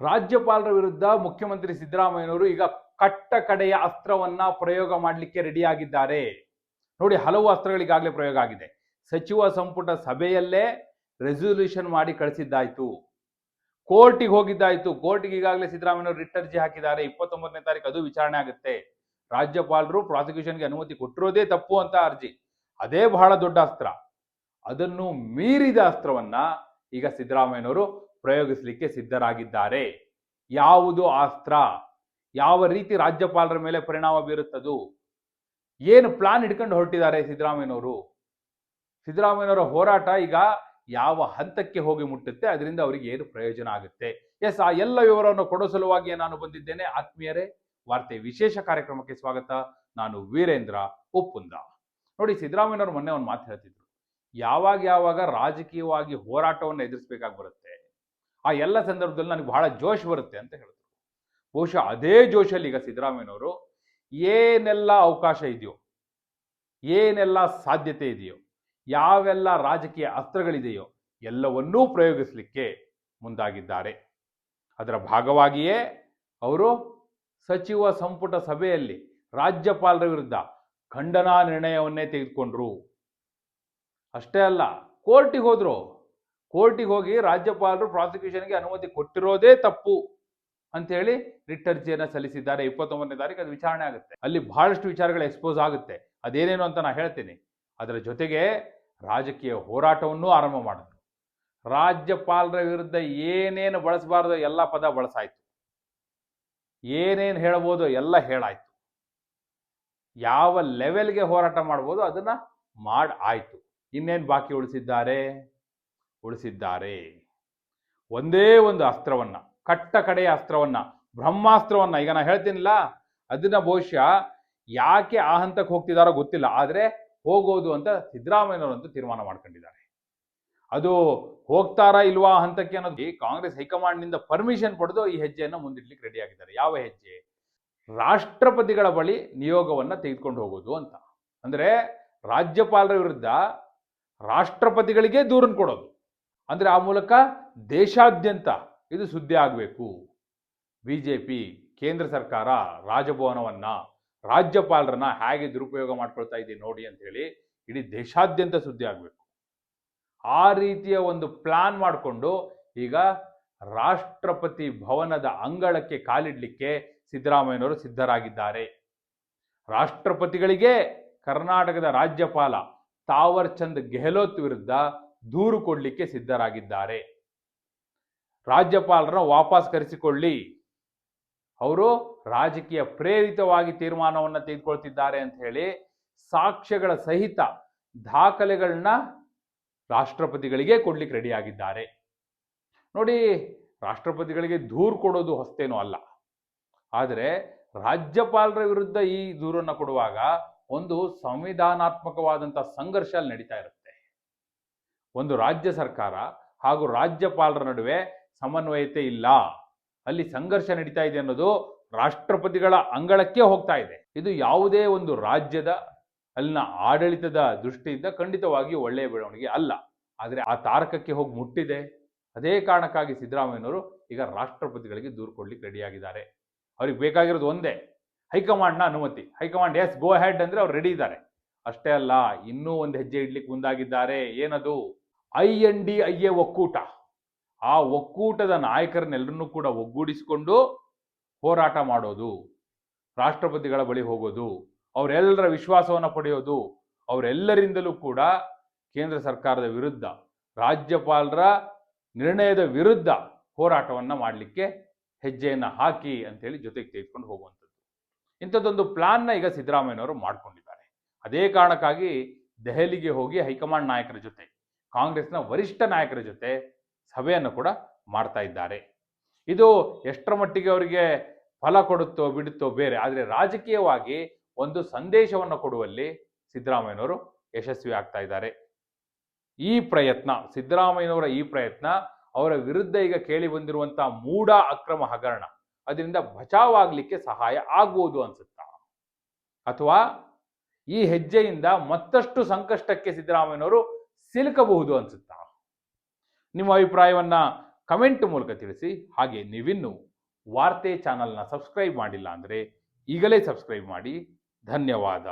ರಾಜ್ಯಪಾಲರ ವಿರುದ್ಧ ಮುಖ್ಯಮಂತ್ರಿ ಸಿದ್ದರಾಮಯ್ಯನವರು ಈಗ ಕಟ್ಟ ಕಡೆಯ ಅಸ್ತ್ರವನ್ನ ಪ್ರಯೋಗ ಮಾಡಲಿಕ್ಕೆ ರೆಡಿಯಾಗಿದ್ದಾರೆ ನೋಡಿ, ಹಲವು ಅಸ್ತ್ರಗಳಿಗಾಗಲೇ ಪ್ರಯೋಗ ಆಗಿದೆ. ಸಚಿವ ಸಂಪುಟ ಸಭೆಯಲ್ಲೇ ರೆಸೊಲ್ಯೂಷನ್ ಮಾಡಿ ಕಳಿಸಿದ್ದಾಯ್ತು. ಕೋರ್ಟಿಗೆ ಹೋಗಿದ್ದಾಯ್ತು. ಕೋರ್ಟಿಗೆ ಈಗಾಗಲೇ ಸಿದ್ದರಾಮಯ್ಯವರು ರಿಟ್ ಅರ್ಜಿ ಹಾಕಿದ್ದಾರೆ. ಇಪ್ಪತ್ತೊಂಬತ್ತನೇ ತಾರೀಕು ಅದು ವಿಚಾರಣೆ ಆಗುತ್ತೆ. ರಾಜ್ಯಪಾಲರು ಪ್ರಾಸಿಕ್ಯೂಷನ್ಗೆ ಅನುಮತಿ ಕೊಟ್ಟಿರೋದೇ ತಪ್ಪು ಅಂತ ಅರ್ಜಿ. ಅದೇ ಬಹಳ ದೊಡ್ಡ ಅಸ್ತ್ರ. ಅದನ್ನು ಮೀರಿದ ಅಸ್ತ್ರವನ್ನ ಈಗ ಸಿದ್ದರಾಮಯ್ಯನವರು ಪ್ರಯೋಗಿಸಲಿಕ್ಕೆ ಸಿದ್ಧರಾಗಿದ್ದಾರೆ. ಯಾವುದು ಅಸ್ತ್ರ? ಯಾವ ರೀತಿ ರಾಜ್ಯಪಾಲರ ಮೇಲೆ ಪರಿಣಾಮ ಬೀರುತ್ತದು? ಏನು ಪ್ಲಾನ್ ಹಿಡ್ಕೊಂಡು ಹೊರಟಿದ್ದಾರೆ ಸಿದ್ದರಾಮಯ್ಯನವರು? ಸಿದ್ದರಾಮಯ್ಯನವರ ಹೋರಾಟ ಈಗ ಯಾವ ಹಂತಕ್ಕೆ ಹೋಗಿ ಮುಟ್ಟುತ್ತೆ? ಅದರಿಂದ ಅವರಿಗೆ ಏನು ಪ್ರಯೋಜನ ಆಗುತ್ತೆ? ಎಸ್, ಆ ಎಲ್ಲ ವಿವರವನ್ನು ಕೊಡೋ ಸಲುವಾಗಿ ನಾನು ಬಂದಿದ್ದೇನೆ. ಆತ್ಮೀಯರೇ, ವಾರ್ತೆ ವಿಶೇಷ ಕಾರ್ಯಕ್ರಮಕ್ಕೆ ಸ್ವಾಗತ. ನಾನು ವೀರೇಂದ್ರ ಉಪ್ಪುಂದ. ನೋಡಿ, ಸಿದ್ದರಾಮಯ್ಯನವರು ಮೊನ್ನೆ ಒಂದು ಮಾತು ಹೇಳ್ತಿದ್ರು. ಯಾವಾಗ ಯಾವಾಗ ರಾಜಕೀಯವಾಗಿ ಹೋರಾಟವನ್ನು ಎದುರಿಸಬೇಕಾಗಿ ಬರುತ್ತೆ? ಆ ಎಲ್ಲ ಸಂದರ್ಭದಲ್ಲಿ ನನಗೆ ಬಹಳ ಜೋಶ್ ಬರುತ್ತೆ ಅಂತ ಹೇಳಿದ್ರು. ಬಹುಶಃ ಅದೇ ಜೋಶಲ್ಲಿ ಈಗ ಸಿದ್ದರಾಮಯ್ಯನವರು ಏನೆಲ್ಲ ಅವಕಾಶ ಇದೆಯೋ, ಏನೆಲ್ಲ ಸಾಧ್ಯತೆ ಇದೆಯೋ, ಯಾವೆಲ್ಲ ರಾಜಕೀಯ ಅಸ್ತ್ರಗಳಿದೆಯೋ ಎಲ್ಲವನ್ನೂ ಪ್ರಯೋಗಿಸಲಿಕ್ಕೆ ಮುಂದಾಗಿದ್ದಾರೆ. ಅದರ ಭಾಗವಾಗಿಯೇ ಅವರು ಸಚಿವ ಸಂಪುಟ ಸಭೆಯಲ್ಲಿ ರಾಜ್ಯಪಾಲರ ವಿರುದ್ಧ ಖಂಡನಾ ನಿರ್ಣಯವನ್ನೇ ತೆಗೆದುಕೊಂಡ್ರು. ಅಷ್ಟೇ ಅಲ್ಲ, ಕೋರ್ಟಿಗೆ ಹೋದ್ರು. ಕೋರ್ಟಿಗೆ ಹೋಗಿ ರಾಜ್ಯಪಾಲರು ಪ್ರಾಸಿಕ್ಯೂಷನ್ಗೆ ಅನುಮತಿ ಕೊಟ್ಟಿರೋದೇ ತಪ್ಪು ಅಂತೇಳಿ ರಿಟ್ ಅರ್ಜಿಯನ್ನು ಸಲ್ಲಿಸಿದ್ದಾರೆ. ಇಪ್ಪತ್ತೊಂಬತ್ತನೇ ತಾರೀಕು ಅದು ವಿಚಾರಣೆ ಆಗುತ್ತೆ. ಅಲ್ಲಿ ಬಹಳಷ್ಟು ವಿಚಾರಗಳು ಎಕ್ಸ್ಪೋಸ್ ಆಗುತ್ತೆ. ಅದೇನೇನು ಅಂತ ನಾನು ಹೇಳ್ತೀನಿ. ಅದರ ಜೊತೆಗೆ ರಾಜಕೀಯ ಹೋರಾಟವನ್ನೂ ಆರಂಭ ಮಾಡಿದ್ರು. ರಾಜ್ಯಪಾಲರ ವಿರುದ್ಧ ಏನೇನು ಬಳಸಬಾರ್ದು ಎಲ್ಲ ಪದ ಬಳಸಾಯ್ತು. ಏನೇನು ಹೇಳ್ಬೋದು ಎಲ್ಲ ಹೇಳಾಯ್ತು. ಯಾವ ಲೆವೆಲ್ಗೆ ಹೋರಾಟ ಮಾಡ್ಬೋದು ಅದನ್ನ ಮಾಡ್, ಆಯ್ತು. ಇನ್ನೇನು ಬಾಕಿ ಉಳಿಸಿದ್ದಾರೆ? ಉಳಿಸಿದ್ದಾರೆ. ಒಂದೇ ಒಂದು ಅಸ್ತ್ರವನ್ನ, ಕಟ್ಟ ಕಡೆಯ ಅಸ್ತ್ರವನ್ನ, ಬ್ರಹ್ಮಾಸ್ತ್ರವನ್ನ, ಈಗ ನಾನು ಹೇಳ್ತೀನಿಲ್ಲ, ಅದನ್ನ ಬಹುಶಃ ಯಾಕೆ ಆ ಹಂತಕ್ಕೆ ಹೋಗ್ತಿದಾರೋ ಗೊತ್ತಿಲ್ಲ, ಆದ್ರೆ ಹೋಗೋದು ಅಂತ ಸಿದ್ದರಾಮಯ್ಯನವರಂತೂ ತೀರ್ಮಾನ ಮಾಡ್ಕೊಂಡಿದ್ದಾರೆ. ಅದು ಹೋಗ್ತಾರಾ ಇಲ್ವಾ ಹಂತಕ್ಕೆ ಅನ್ನೋದು ಕಾಂಗ್ರೆಸ್ ಹೈಕಮಾಂಡ್ನಿಂದ ಪರ್ಮಿಷನ್ ಪಡೆದು ಈ ಹೆಜ್ಜೆಯನ್ನು ಮುಂದಿಡ್ಲಿಕ್ಕೆ ರೆಡಿ ಆಗಿದ್ದಾರೆ. ಯಾವ ಹೆಜ್ಜೆ? ರಾಷ್ಟ್ರಪತಿಗಳ ಬಳಿ ನಿಯೋಗವನ್ನ ತೆಗೆದುಕೊಂಡು ಹೋಗೋದು ಅಂತ. ಅಂದ್ರೆ ರಾಜ್ಯಪಾಲರ ವಿರುದ್ಧ ರಾಷ್ಟ್ರಪತಿಗಳಿಗೆ ದೂರನ್ನು ಕೊಡೋದು. ಅಂದ್ರೆ ಆ ಮೂಲಕ ದೇಶಾದ್ಯಂತ ಇದು ಸುದ್ದಿ ಆಗಬೇಕು. ಬಿ ಜೆ ಪಿ ಕೇಂದ್ರ ಸರ್ಕಾರ ರಾಜಭವನವನ್ನು ರಾಜ್ಯಪಾಲರನ್ನ ಹೇಗೆ ದುರುಪಯೋಗ ಮಾಡ್ಕೊಳ್ತಾ ಇದೆ ನೋಡಿ ಅಂತ ಹೇಳಿ ಇಡೀ ದೇಶಾದ್ಯಂತ ಸುದ್ದಿ ಆಗಬೇಕು. ಆ ರೀತಿಯ ಒಂದು ಪ್ಲಾನ್ ಮಾಡಿಕೊಂಡು ಈಗ ರಾಷ್ಟ್ರಪತಿ ಭವನದ ಅಂಗಳಕ್ಕೆ ಕಾಲಿಡ್ಲಿಕ್ಕೆ ಸಿದ್ದರಾಮಯ್ಯನವರು ಸಿದ್ಧರಾಗಿದ್ದಾರೆ. ರಾಷ್ಟ್ರಪತಿಗಳಿಗೆ ಕರ್ನಾಟಕದ ರಾಜ್ಯಪಾಲ ತಾವರ್ ಚಂದ್ ಗೆಹ್ಲೋತ್ ವಿರುದ್ಧ ದೂರು ಕೊಡಲಿಕ್ಕೆ ಸಿದ್ಧರಾಗಿದ್ದಾರೆ. ರಾಜ್ಯಪಾಲರ ವಾಪಸ್ ಕರೆಸಿಕೊಳ್ಳಿ. ಅವರು ರಾಜಕೀಯ ಪ್ರೇರಿತವಾಗಿ ತೀರ್ಮಾನವನ್ನು ತೆಗೆದುಕೊಳ್ತಿದ್ದಾರೆ ಅಂತ ಹೇಳಿ ಸಾಕ್ಷ್ಯಗಳ ಸಹಿತ ದಾಖಲೆಗಳನ್ನ ರಾಷ್ಟ್ರಪತಿಗಳಿಗೆ ಕೊಡ್ಲಿಕ್ಕೆ ರೆಡಿ ಆಗಿದ್ದಾರೆ ನೋಡಿ, ರಾಷ್ಟ್ರಪತಿಗಳಿಗೆ ದೂರು ಕೊಡೋದು ಹೊಸ್ತೇನೂ ಅಲ್ಲ. ಆದರೆ ರಾಜ್ಯಪಾಲರ ವಿರುದ್ಧ ಈ ದೂರನ್ನು ಕೊಡುವಾಗ ಒಂದು ಸಂವಿಧಾನಾತ್ಮಕವಾದಂಥ ಸಂಘರ್ಷ ಅಲ್ಲಿ ನಡೀತಾ ಒಂದು ರಾಜ್ಯ ಸರ್ಕಾರ ಹಾಗೂ ರಾಜ್ಯಪಾಲರ ನಡುವೆ ಸಮನ್ವಯತೆ ಇಲ್ಲ. ಅಲ್ಲಿ ಸಂಘರ್ಷ ನಡೀತಾ ಇದೆ ಅನ್ನೋದು ರಾಷ್ಟ್ರಪತಿಗಳ ಅಂಗಳಕ್ಕೆ ಹೋಗ್ತಾ ಇದೆ. ಇದು ಯಾವುದೇ ಒಂದು ರಾಜ್ಯದ, ಅಲ್ಲಿನ ಆಡಳಿತದ ದೃಷ್ಟಿಯಿಂದ ಖಂಡಿತವಾಗಿಯೂ ಒಳ್ಳೆಯ ಬೆಳವಣಿಗೆ ಅಲ್ಲ. ಆದರೆ ಆ ತಾರಕಕ್ಕೆ ಹೋಗಿ ಮುಟ್ಟಿದೆ. ಅದೇ ಕಾರಣಕ್ಕಾಗಿ ಸಿದ್ದರಾಮಯ್ಯನವರು ಈಗ ರಾಷ್ಟ್ರಪತಿಗಳಿಗೆ ದೂರು ಕೊಡ್ಲಿಕ್ಕೆ ರೆಡಿಯಾಗಿದ್ದಾರೆ. ಅವ್ರಿಗೆ ಬೇಕಾಗಿರೋದು ಒಂದೇ, ಹೈಕಮಾಂಡ್ನ ಅನುಮತಿ. ಹೈಕಮಾಂಡ್ ಎಸ್ ಗೋ ಹ್ಯಾಡ್ ಅಂದ್ರೆ ಅವ್ರು ರೆಡಿ ಇದ್ದಾರೆ. ಅಷ್ಟೇ ಅಲ್ಲ, ಇನ್ನೂ ಒಂದು ಹೆಜ್ಜೆ ಇಡ್ಲಿಕ್ಕೆ ಮುಂದಾಗಿದ್ದಾರೆ. ಏನದು? I N D, I A ಒಕ್ಕೂಟ. ಆ ಒಕ್ಕೂಟದ ನಾಯಕರನ್ನೆಲ್ಲರನ್ನೂ ಕೂಡ ಒಗ್ಗೂಡಿಸಿಕೊಂಡು ಹೋರಾಟ ಮಾಡೋದು, ರಾಷ್ಟ್ರಪತಿಗಳ ಬಳಿ ಹೋಗೋದು, ಅವರೆಲ್ಲರ ವಿಶ್ವಾಸವನ್ನು ಪಡೆಯೋದು, ಅವರೆಲ್ಲರಿಂದಲೂ ಕೂಡ ಕೇಂದ್ರ ಸರ್ಕಾರದ ವಿರುದ್ಧ, ರಾಜ್ಯಪಾಲರ ನಿರ್ಣಯದ ವಿರುದ್ಧ ಹೋರಾಟವನ್ನು ಮಾಡಲಿಕ್ಕೆ ಹೆಜ್ಜೆಯನ್ನು ಹಾಕಿ ಅಂತೇಳಿ ಜೊತೆಗೆ ತೆಗೆದುಕೊಂಡು ಹೋಗುವಂಥದ್ದು. ಇಂಥದ್ದೊಂದು ಪ್ಲಾನ್ನ ಈಗ ಸಿದ್ದರಾಮಯ್ಯನವರು ಮಾಡಿಕೊಂಡಿದ್ದಾರೆ. ಅದೇ ಕಾರಣಕ್ಕಾಗಿ ದೆಹಲಿಗೆ ಹೋಗಿ ಹೈಕಮಾಂಡ್ ನಾಯಕರ ಜೊತೆ ಕಾಂಗ್ರೆಸ್ನ ವರಿಷ್ಠ ನಾಯಕರ ಜೊತೆ ಸಭೆಯನ್ನು ಕೂಡ ಮಾಡ್ತಾ ಇದ್ದಾರೆ. ಇದು ಎಷ್ಟರ ಮಟ್ಟಿಗೆ ಅವರಿಗೆ ಫಲ ಕೊಡುತ್ತೋ ಬಿಡುತ್ತೋ ಬೇರೆ, ಆದರೆ ರಾಜಕೀಯವಾಗಿ ಒಂದು ಸಂದೇಶವನ್ನು ಕೊಡುವಲ್ಲಿ ಸಿದ್ದರಾಮಯ್ಯನವರು ಯಶಸ್ವಿ ಆಗ್ತಾ ಇದ್ದಾರೆ. ಈ ಪ್ರಯತ್ನ, ಸಿದ್ದರಾಮಯ್ಯನವರ ಈ ಪ್ರಯತ್ನ ಅವರ ವಿರುದ್ಧ ಈಗ ಕೇಳಿ ಬಂದಿರುವಂತಹ ಮೂಢ ಅಕ್ರಮ ಹಗರಣ, ಅದರಿಂದ ಬಚಾವಾಗ್ಲಿಕ್ಕೆ ಸಹಾಯ ಆಗ್ಬೋದು ಅನ್ಸುತ್ತಾ? ಅಥವಾ ಈ ಹೆಜ್ಜೆಯಿಂದ ಮತ್ತಷ್ಟು ಸಂಕಷ್ಟಕ್ಕೆ ಸಿದ್ದರಾಮಯ್ಯನವರು ಸಿಲುಕಬಹುದು ಅನ್ಸುತ್ತಾ? ನಿಮ್ಮ ಅಭಿಪ್ರಾಯವನ್ನ ಕಮೆಂಟ್ ಮೂಲಕ ತಿಳಿಸಿ. ಹಾಗೆ ನೀವಿನ್ನು ವಾರ್ತೆ ಚಾನಲ್ನ ಸಬ್ಸ್ಕ್ರೈಬ್ ಮಾಡಿಲ್ಲ ಅಂದರೆ ಈಗಲೇ ಸಬ್ಸ್ಕ್ರೈಬ್ ಮಾಡಿ. ಧನ್ಯವಾದ.